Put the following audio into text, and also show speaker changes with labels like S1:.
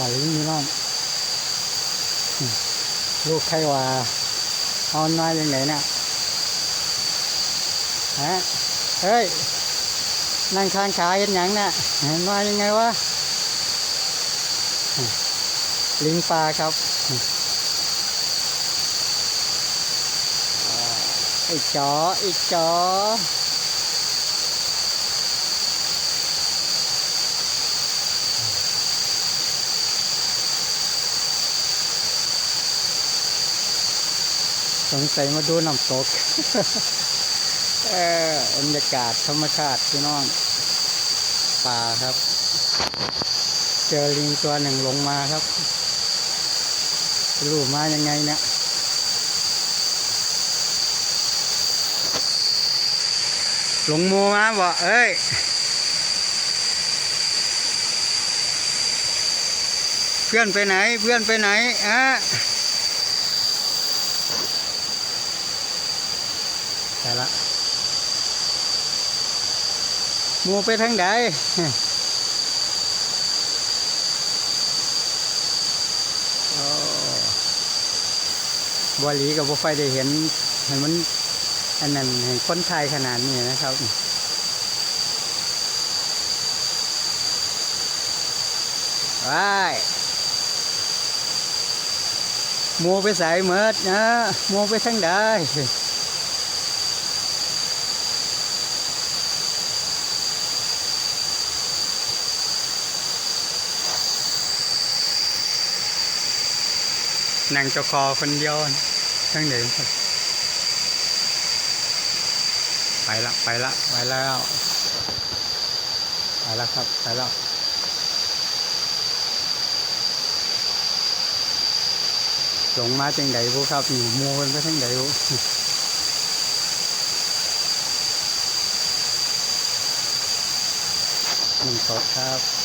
S1: อลิงนี่น้องลูกใครว่าเอานมาอย่างไหนเนี่ยฮะเฮ้ย นั่งข้างขาเห็นหยังเนี่ยเห็นมายังไงวะลิงปลาครับอืมอ่าไอ้จอไอ้จอ สงสัยมาดูน้ำตกเออบรรยากาศธรรมชาติพี่น้องป่าครับ เจอลิงตัวหนึ่งลงมาครับรู้มายังไงเนี่ยหลงมัวมาบ่เอ้ยเพื่อนไปไหนเพื่อนไปไหนอะ ไปละมูไปทางใดโอ้บหลีกับบ่ไฟได้เห็นเห็นมันอันนั้นเห็นคนไทยขนาดนี้นะครับ ว้ายมูไปใส่เมิดนะมูไปทางใด นั่งจ้าคอคนเดียวทั้งเดินไปละไปละไปแล้วไปแล้วครับไปแล้วหลงมาจังไดบุครับนี่มัวกันไปทั้งไดบุมันสดครับ